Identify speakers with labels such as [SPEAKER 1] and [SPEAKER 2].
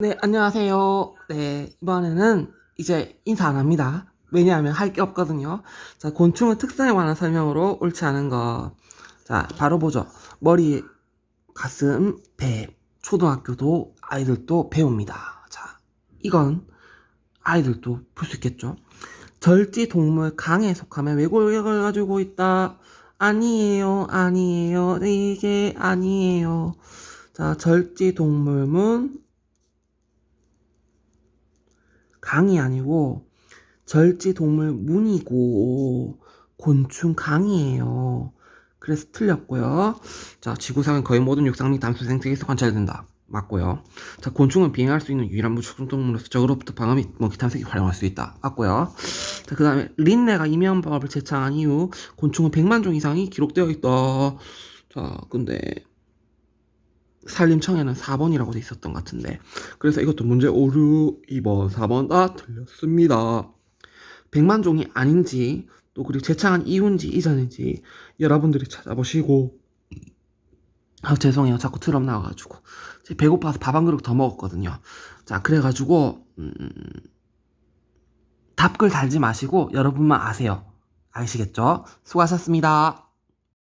[SPEAKER 1] 네, 안녕하세요. 네, 이번에는 이제 인사 안 합니다. 왜냐하면 할 게 없거든요. 자, 곤충의 특성에 관한 설명으로 옳지 않은 거. 자, 바로 보죠. 머리, 가슴, 배. 초등학교도 아이들도 배웁니다. 자, 이건 아이들도 볼 수 있겠죠. 절지 동물 강에 속하면 외골격을 가지고 있다. 아니에요, 아니에요, 이게 아니에요. 자, 절지 동물문 강이 아니고 절지 동물 문이고 곤충 강이에요. 그래서 틀렸고요. 자, 지구상의 거의 모든 육상 및 담수 생태계에서 관찰된다. 맞고요. 자, 곤충은 비행할 수 있는 유일한 무축성 동물로서 적으로부터 방어 및 먹이 탐색에 활용할 수 있다. 맞고요. 자, 그 다음에 린네가 이면법을 제창한 이후 곤충은 100만 종 이상이 기록되어 있다. 자, 근데 산림청에는 4번이라고 돼 있었던 것 같은데. 그래서 이것도 문제 오류 2번 4번. 다 틀렸습니다. 100만 종이 아닌지 또 그리고 제창한 이후인지 이전인지 여러분들이 찾아보시고. 아 죄송해요. 자꾸 트럼 나와가지고. 제 배고파서 밥 한 그릇 더 먹었거든요. 자 그래가지고 음, 답글 달지 마시고 여러분만 아세요. 아시겠죠? 수고하셨습니다